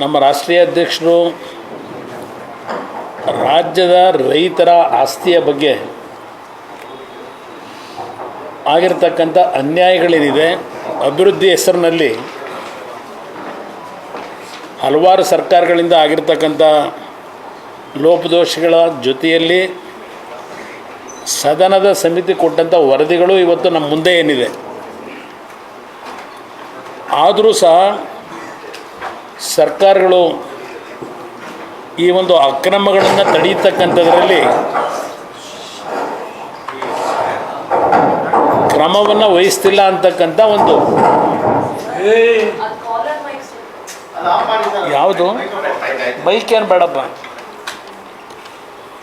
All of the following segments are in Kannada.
ನಮ್ಮ ರಾಷ್ಟ್ರೀಯ ಅಧ್ಯಕ್ಷರು ರಾಜ್ಯದ ರೈತರ ಆಸ್ತಿಯ ಬಗ್ಗೆ ಆಗಿರ್ತಕ್ಕಂಥ ಅನ್ಯಾಯಗಳೇನಿದೆ ಅಭಿವೃದ್ಧಿ ಹೆಸರಿನಲ್ಲಿ ಹಲವಾರು ಸರ್ಕಾರಗಳಿಂದ ಆಗಿರ್ತಕ್ಕಂಥ ಲೋಪದೋಷಗಳ ಜೊತೆಯಲ್ಲಿ ಸದನದ ಸಮಿತಿ ಕೊಟ್ಟಂಥ ವರದಿಗಳು ಇವತ್ತು ನಮ್ಮ ಮುಂದೆ ಏನಿದೆ. ಆದರೂ ಸಹ ಸರ್ಕಾರಗಳು ಈ ಒಂದು ಅಕ್ರಮಗಳನ್ನು ತಡೆಯತಕ್ಕಂಥದ್ರಲ್ಲಿ ಕ್ರಮವನ್ನು ವಹಿಸ್ತಿಲ್ಲ ಅಂತಕ್ಕಂಥ ಒಂದು ಯಾವುದು? ಬೈಕ್ ಏನು ಬೇಡಪ್ಪ.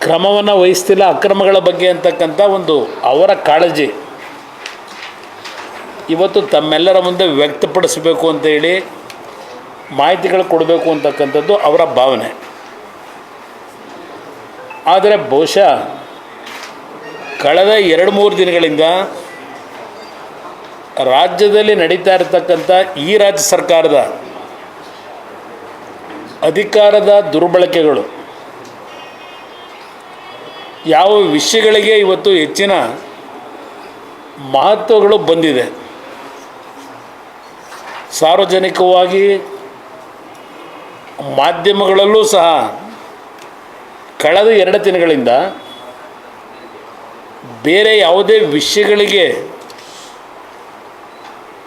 ಕ್ರಮವನ್ನು ವಹಿಸ್ತಿಲ್ಲ ಅಕ್ರಮಗಳ ಬಗ್ಗೆ ಅಂತಕ್ಕಂಥ ಒಂದು ಅವರ ಕಾಳಜಿ. ಇವತ್ತು ತಮ್ಮೆಲ್ಲರ ಮುಂದೆ ವ್ಯಕ್ತಪಡಿಸಬೇಕು ಅಂತೇಳಿ ಮಾಹಿತಿಗಳು ಕೊಡಬೇಕು ಅಂತಕ್ಕಂಥದ್ದು ಅವರ ಭಾವನೆ. ಆದರೆ ಬಹುಶಃ ಕಳೆದ ಎರಡು ಮೂರು ದಿನಗಳಿಂದ ರಾಜ್ಯದಲ್ಲಿ ನಡೀತಾ ಇರತಕ್ಕಂಥ ಈ ರಾಜ್ಯ ಸರ್ಕಾರದ ಅಧಿಕಾರದ ದುರ್ಬಳಕೆಗಳು, ಯಾವ ವಿಷಯಗಳಿಗೆ ಇವತ್ತು ಹೆಚ್ಚಿನ ಮಹತ್ವಗಳು ಬಂದಿದೆ. ಸಾರ್ವಜನಿಕವಾಗಿ ಮಾಧ್ಯಮಗಳಲ್ಲೂ ಸಹ ಕಳೆದ ಎರಡು ದಿನಗಳಿಂದ ಬೇರೆ ಯಾವುದೇ ವಿಷಯಗಳಿಗೆ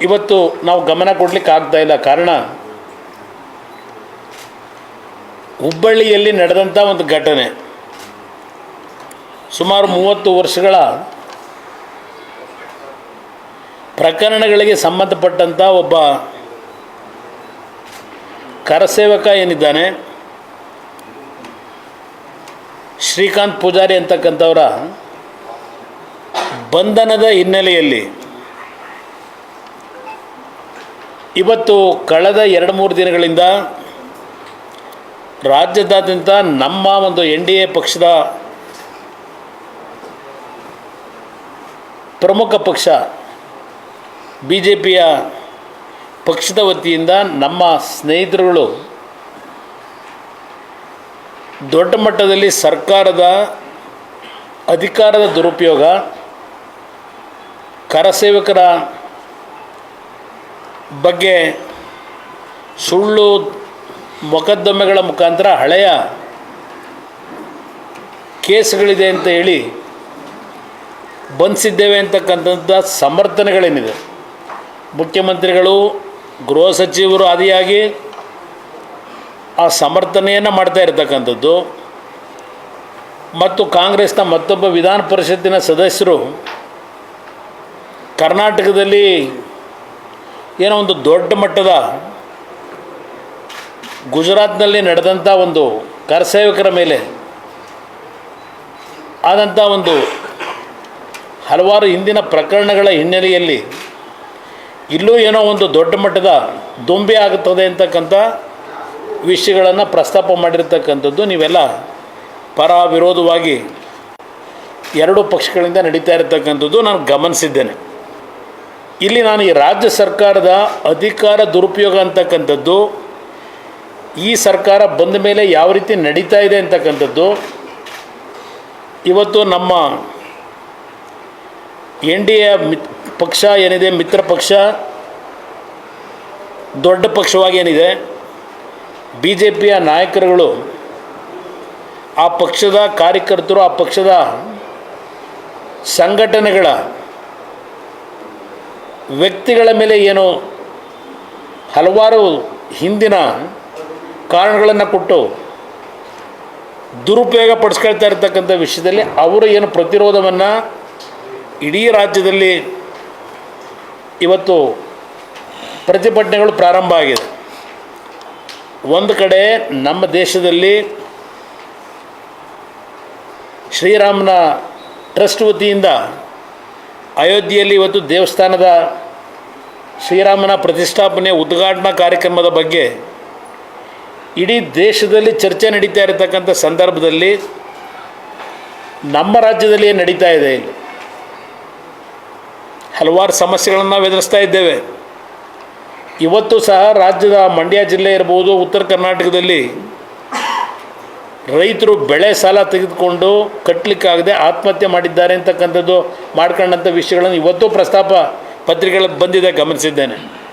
ಇವತ್ತು ನಾವು ಗಮನ ಕೊಡಲಿಕ್ಕೆ ಆಗ್ತಾ ಇಲ್ಲ. ಕಾರಣ ಹುಬ್ಬಳ್ಳಿಯಲ್ಲಿ ನಡೆದಂಥ ಒಂದು ಘಟನೆ. ಸುಮಾರು ಮೂವತ್ತು ವರ್ಷಗಳ ಪ್ರಕರಣಗಳಿಗೆ ಸಂಬಂಧಪಟ್ಟಂಥ ಒಬ್ಬ ಕರಸೇವಕ ಏನಿದ್ದಾನೆ? ಶ್ರೀಕಾಂತ್ ಪೂಜಾರಿ ಅಂತಕ್ಕಂಥವರ ಬಂಧನದ ಹಿನ್ನೆಲೆಯಲ್ಲಿ ಇವತ್ತು ಕಳೆದ ಎರಡು ಮೂರು ದಿನಗಳಿಂದ ರಾಜ್ಯದಾದ್ಯಂತ ನಮ್ಮ ಒಂದು ಎನ್ ಡಿ ಎ ಪಕ್ಷದ ಪ್ರಮುಖ ಪಕ್ಷ, ಬಿ ಜೆ ಪಿಯ ಪಕ್ಷದ ವತಿಯಿಂದ ನಮ್ಮ ಸ್ನೇಹಿತರುಗಳು ದೊಡ್ಡ ಮಟ್ಟದಲ್ಲಿ ಸರ್ಕಾರದ ಅಧಿಕಾರದ ದುರುಪಯೋಗ, ಕರಸೇವಕರ ಬಗ್ಗೆ ಸುಳ್ಳು ಮೊಕದ್ದಮೆಗಳ ಮುಖಾಂತರ ಹಳೆಯ ಕೇಸ್ಗಳಿದೆ ಅಂತ ಹೇಳಿ ಬಂಧಿಸಿದ್ದೇವೆ ಅಂತಕ್ಕಂಥ ಸಮರ್ಥನೆಗಳೇನಿದೆ. ಮುಖ್ಯಮಂತ್ರಿಗಳು ಗೃಹ ಸಚಿವರು ಆದಿಯಾಗಿ ಆ ಸಮರ್ಥನೆಯನ್ನು ಮಾಡ್ತಾ ಇರತಕ್ಕಂಥದ್ದು. ಮತ್ತು ಕಾಂಗ್ರೆಸ್ನ ಮತ್ತೊಬ್ಬ ವಿಧಾನ ಪರಿಷತ್ತಿನ ಸದಸ್ಯರು ಕರ್ನಾಟಕದಲ್ಲಿ ಏನೋ ಒಂದು ದೊಡ್ಡ ಮಟ್ಟದ ಗುಜರಾತ್ನಲ್ಲಿ ನಡೆದಂಥ ಒಂದು ಕರಸೇವಕರ ಮೇಲೆ ಆದಂಥ ಒಂದು ಹಲವಾರು ಹಿಂದಿನ ಪ್ರಕರಣಗಳ ಹಿನ್ನೆಲೆಯಲ್ಲಿ ಇಲ್ಲೂ ಏನೋ ಒಂದು ದೊಡ್ಡ ಮಟ್ಟದ ದೊಂಬೆ ಆಗುತ್ತದೆ ಅಂತಕ್ಕಂಥ ವಿಷಯಗಳನ್ನು ಪ್ರಸ್ತಾಪ ಮಾಡಿರ್ತಕ್ಕಂಥದ್ದು ನೀವೆಲ್ಲ ಪರ ವಿರೋಧವಾಗಿ ಎರಡು ಪಕ್ಷಗಳಿಂದ ನಡೀತಾ ಇರತಕ್ಕಂಥದ್ದು ನಾನು ಗಮನಿಸಿದ್ದೇನೆ. ಇಲ್ಲಿ ನಾನು ಈ ರಾಜ್ಯ ಸರ್ಕಾರದ ಅಧಿಕಾರ ದುರುಪಯೋಗ ಅಂತಕ್ಕಂಥದ್ದು, ಈ ಸರ್ಕಾರ ಬಂದ ಮೇಲೆ ಯಾವ ರೀತಿ ನಡೀತಾ ಇದೆ ಅಂತಕ್ಕಂಥದ್ದು, ಇವತ್ತು ನಮ್ಮ ಎನ್ ಡಿ ಎ ಪಕ್ಷ ಏನಿದೆ, ಮಿತ್ರ ಪಕ್ಷ, ದೊಡ್ಡ ಪಕ್ಷವಾಗಿ ಏನಿದೆ ಬಿ ಜೆ ಪಿಯ ನಾಯಕರುಗಳು, ಆ ಪಕ್ಷದ ಕಾರ್ಯಕರ್ತರು, ಆ ಪಕ್ಷದ ಸಂಘಟನೆಗಳ ವ್ಯಕ್ತಿಗಳ ಮೇಲೆ ಏನು ಹಲವಾರು ಹಿಂದಿನ ಕಾರಣಗಳನ್ನು ಕೊಟ್ಟು ದುರುಪಯೋಗ ಪಡಿಸ್ಕೊಳ್ತಾ ಇರ್ತಕ್ಕಂಥ ವಿಷಯದಲ್ಲಿ ಅವರು ಏನು ಪ್ರತಿರೋಧವನ್ನು ಇಡೀ ರಾಜ್ಯದಲ್ಲಿ ಇವತ್ತು ಪ್ರತಿಭಟನೆಗಳು ಪ್ರಾರಂಭ ಆಗಿದೆ. ಒಂದು ಕಡೆ ನಮ್ಮ ದೇಶದಲ್ಲಿ ಶ್ರೀರಾಮನ ಟ್ರಸ್ಟ್ ವತಿಯಿಂದ ಅಯೋಧ್ಯೆಯಲ್ಲಿ ಇವತ್ತು ದೇವಸ್ಥಾನದ ಶ್ರೀರಾಮನ ಪ್ರತಿಷ್ಠಾಪನೆ ಉದ್ಘಾಟನಾ ಕಾರ್ಯಕ್ರಮದ ಬಗ್ಗೆ ಇಡೀ ದೇಶದಲ್ಲಿ ಚರ್ಚೆ ನಡೀತಾ ಇರತಕ್ಕಂಥ ಸಂದರ್ಭದಲ್ಲಿ ನಮ್ಮ ರಾಜ್ಯದಲ್ಲಿ ಏನು ನಡೀತಾ ಇದೆ ಇಲ್ಲಿ? ಹಲವಾರು ಸಮಸ್ಯೆಗಳನ್ನು ನಾವು ಎದುರಿಸ್ತಾ ಇದ್ದೇವೆ. ಇವತ್ತು ಸಹ ರಾಜ್ಯದ ಮಂಡ್ಯ ಜಿಲ್ಲೆ ಇರ್ಬೋದು, ಉತ್ತರ ಕರ್ನಾಟಕದಲ್ಲಿ ರೈತರು ಬೆಳೆ ಸಾಲ ತೆಗೆದುಕೊಂಡು ಕಟ್ಟಲಿಕ್ಕಾಗದೆ ಆತ್ಮಹತ್ಯೆ ಮಾಡಿದ್ದಾರೆ ಅಂತಕ್ಕಂಥದ್ದು ಮಾಡ್ಕೊಂಡಂಥ ವಿಷಯಗಳನ್ನು ಇವತ್ತು ಪ್ರಸ್ತಾಪ ಪತ್ರಿಕೆಗಳಲ್ಲಿ ಬಂದಿದೆ, ಗಮನಿಸಿದ್ದೇನೆ.